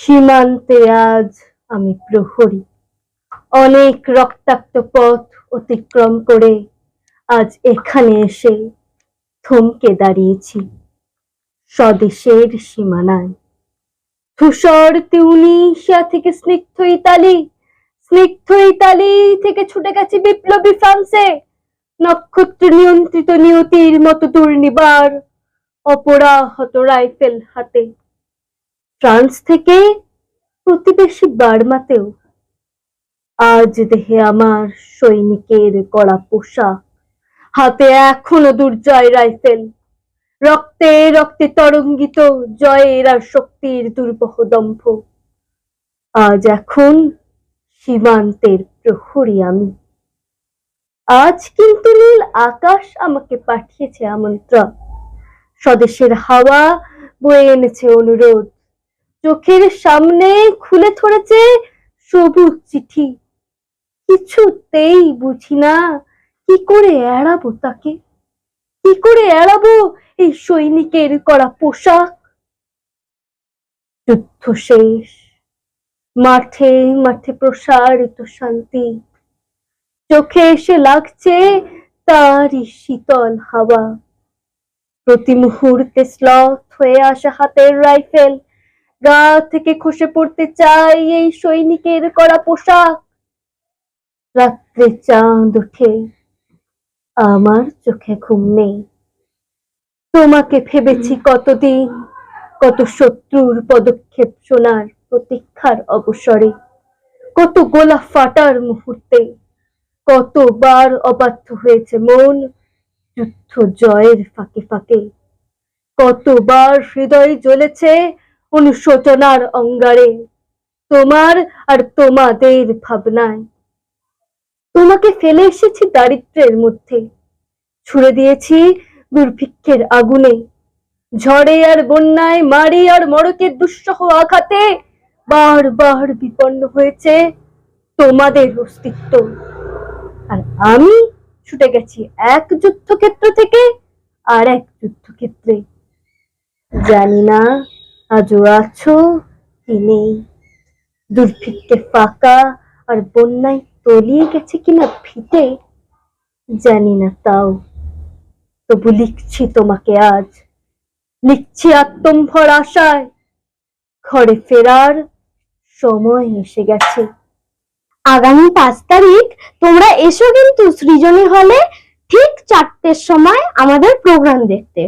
সীমান্তে আজ আমি প্রহরী। অনেক রক্তাক্ত পথ অতিক্রম করে আজ এখানে এসে থমকে দাঁড়িয়েছি স্বদেশের সীমানায়। ধূসর তিউনিশিয়া থেকে স্নিগ্ধ ইতালি স্নিগ্ধ ইতালি থেকে ছুটে গেছে বিপ্লবী ফ্রান্সে। নক্ষত্র নিয়ন্ত্রিত নিয়তির মতো দুর্নিবার অপরাহত রাইফেল হাতে ফ্রান্স থেকে প্রতিবেশী বার্মাতেও। আজ দেহে আমার সৈনিকের কড়া পোশাক। হাতে এখনও দুর্জয় রাইফেল। রক্তে রক্তে তরঙ্গিত জয়ের আর শক্তির দুর্বহ দম্ভ। আজ এখন সীমান্তের প্রহরী আমি। আজ কিন্তু নীল আকাশ আমাকে পাঠিয়েছে আমন্ত্রণ। স্বদেশের হাওয়া বয়ে এনেছে অনুরোধ। চোখের সামনে খুলে ধরেছে সবুজ চিঠি। কিছুতেই বুঝি না কি করে এড়াবো তাকে। কি করে এড়াবো এই সৈনিকের করা পোশাক। যুদ্ধ শেষ। মাঠে মাঠে প্রসারিত শান্তি। চোখে এসে লাগছে তারই শীতল হাওয়া। প্রতি মুহূর্তে স্লথ হয়ে আসা হাতের রাইফেল। গা থেকে খসে পড়তে চাই এই সৈনিকের করা পোশাক। রাত্রে চাঁদ উঠে আমার চোখে ঘুম নেই। তোমাকে ভেবেছি কতদিন, কত শত্রুর পদক্ষেপ শোনার প্রতীক্ষার অবসরে, কত গোলা ফাটার মুহূর্তে, কতবার অবাধ্য হয়েছে মন যুদ্ধ জয়ের ফাঁকে ফাঁকে, কতবার হৃদয় জ্বলেছে অনুশোচনার অঙ্গারে। তোমার আর তোমাদের ভাবনায়। তোমাকে ফেলে এসেছি দারিদ্র্যের মধ্যে। ছুড়ে দিয়েছি দুর্ভিক্ষের আগুনে। ঝড়ে আর বন্যায়, মারি আর মড়কের দুঃসহ আঘাতে বারবার বিপন্ন হয়েছে তোমাদের অস্তিত্ব। আর আমি ছুটে গেছি এক যুদ্ধক্ষেত্র থেকে আর এক যুদ্ধক্ষেত্রে। জানি না আজও আছো কি নেই। দুর্ভিক্ষে ফাঁকা আর বন্যায় তলিয়ে গেছে কিনা ভিটে জানি না তাও। তবু লিখছি তোমাকে আজ, লিখছি আত্মম্ভর আশায়। ঘরে ফেরার সময় এসে গেছে। আগামী পাঁচ তারিখ তোমরা এসো কিন্তু সৃজনী হলে ঠিক চারটের সময় আমাদের প্রোগ্রাম দেখতে।